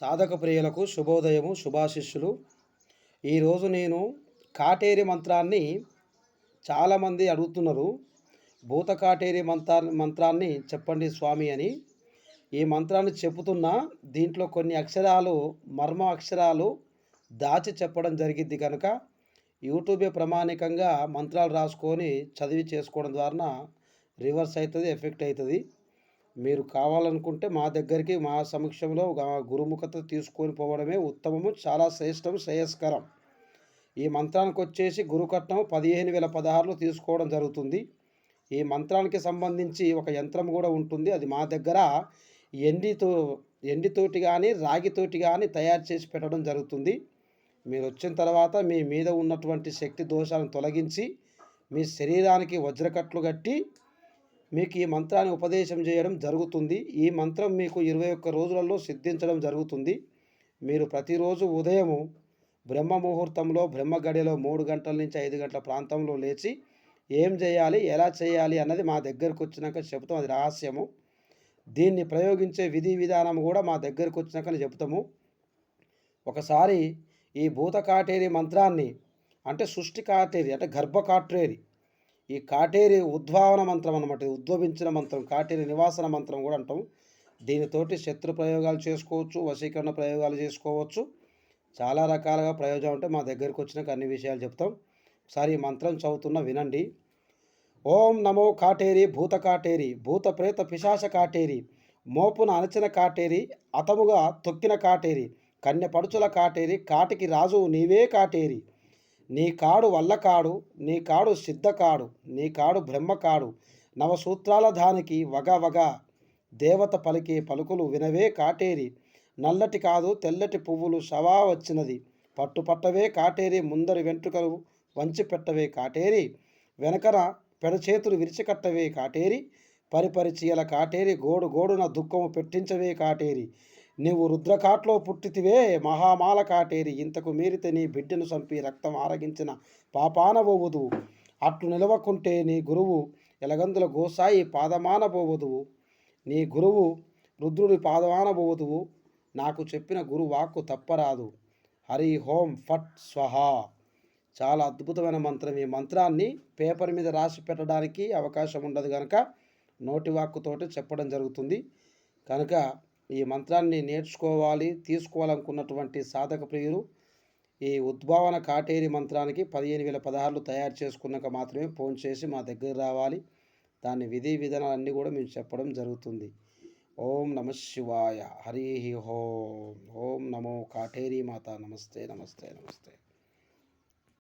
సాధక ప్రియులకు శుభోదయము శుభాశిష్యులు. ఈరోజు నేను కాటేరి మంత్రాన్ని చాలామంది అడుగుతున్నారు. భూత కాటేరి మంత్రా మంత్రాన్ని చెప్పండి స్వామి అని. ఈ మంత్రాన్ని చెబుతున్నా దీంట్లో కొన్ని అక్షరాలు మర్మ అక్షరాలు దాచి చెప్పడం జరిగింది కనుక యూట్యూబే ప్రామాణికంగా మంత్రాలు రాసుకొని చదివి చేసుకోవడం ద్వారా రివర్స్ అవుతుంది ఎఫెక్ట్ అవుతుంది. మీరు కావాలనుకుంటే మా దగ్గరికి మా సమక్షంలో గురుముఖత తీసుకొని పోవడమే ఉత్తమము చాలా శ్రేష్టం శ్రేయస్కరం. ఈ మంత్రానికి వచ్చేసి గురుకట్నం పదిహేను వేల పదహారులో తీసుకోవడం జరుగుతుంది. ఈ మంత్రానికి సంబంధించి ఒక యంత్రం కూడా ఉంటుంది. అది మా దగ్గర ఎండితో ఎండితోటి కానీ రాగితోటి కానీ తయారు చేసి పెట్టడం జరుగుతుంది. మీరు వచ్చిన తర్వాత మీ మీద ఉన్నటువంటి శక్తి దోషాలను తొలగించి మీ శరీరానికి వజ్రకట్లు కట్టి మీకు ఈ మంత్రాన్ని ఉపదేశం చేయడం జరుగుతుంది. ఈ మంత్రం మీకు ఇరవై ఒక్క రోజులలో సిద్ధించడం జరుగుతుంది. మీరు ప్రతిరోజు ఉదయము బ్రహ్మ ముహూర్తంలో బ్రహ్మ గడిలో మూడు గంటల నుంచి ఐదు గంటల ప్రాంతంలో లేచి ఏం చేయాలి ఎలా చేయాలి అన్నది మా దగ్గరకు వచ్చినాక చెబుతాం. అది రహస్యము. దీన్ని ప్రయోగించే విధి విధానం కూడా మా దగ్గరకు వచ్చినాక చెబుతాము. ఒకసారి ఈ భూత కాటేరి మంత్రాన్ని అంటే సృష్టి కాటేరి అంటే గర్భ ఈ కాటేరి ఉద్భావన మంత్రం అనమాట ఉద్భవించిన మంత్రం కాటేరి నివాసన మంత్రం కూడా అంటాం దీనితోటి శత్రు ప్రయోగాలు చేసుకోవచ్చు వశీకరణ ప్రయోగాలు చేసుకోవచ్చు. చాలా రకాలుగా ప్రయోజనం ఉంటే మా దగ్గరికి వచ్చినాక అన్ని విషయాలు చెప్తాం. ఒకసారి ఈ మంత్రం చదువుతున్న వినండి. ఓం నమో కాటేరి భూత కాటేరి భూత ప్రేత పిశాచ కాటేరి మోపున అణచిన కాటేరి అతముగా తొక్కిన కాటేరి కన్య పడుచుల కాటేరి కాటికి రాజు నీవే కాటేరి. నీ కాడు వల్లకాడు నీ కాడు సిద్ధకాడు నీ కాడు బ్రహ్మకాడు నవసూత్రాల దానికి వగ వగ. దేవత పలికే పలుకులు వినవే కాటేరి. నల్లటి కాదు తెల్లటి పువ్వులు శవా వచ్చినది. పట్టు పట్టవే కాటేరి ముందరి వెంట్రుకలు వంచి పెట్టవే కాటేరి. వెనకన పెడచేతులు విరిచికట్టవే కాటేరి. పరిపరిచీయల కాటేరి గోడు గోడున దుఃఖము పెట్టించవే కాటేరి. నీవు రుద్రకాట్లో పుట్టితివే మహామాల కాటేరి ఇంతకు మీరితే నీ బిడ్డను చంపి రక్తం ఆరగించిన పాపానబోవదువు. అట్లు నిలవకుంటే నీ గురువు ఎలగందుల గోసాయి పాదమానబోవదువు. నీ గురువు రుద్రుడి పాదమానబోవదువు. నాకు చెప్పిన గురు వాక్కు తప్పరాదు. హరి హోం ఫట్ స్వహా. చాలా అద్భుతమైన మంత్రం. ఈ మంత్రాన్ని పేపర్ మీద రాసి పెట్టడానికి అవకాశం ఉండదు కనుక నోటి వాక్కుతోటి చెప్పడం జరుగుతుంది. కనుక ఈ మంత్రాన్ని నేర్చుకోవాలి తీసుకోవాలనుకున్నటువంటి సాధక ప్రియులు ఈ ఉద్భావన కాటేరి మంత్రానికి పదిహేను వేల పదహారులు తయారు చేసుకున్నాక మాత్రమే ఫోన్ చేసి మా దగ్గర రావాలి. దాని విధి విధానాలన్నీ కూడా మేము చెప్పడం జరుగుతుంది. ఓం నమ శివాయ. హరి ఓం. ఓం నమో కాటేరి మాత. నమస్తే నమస్తే నమస్తే.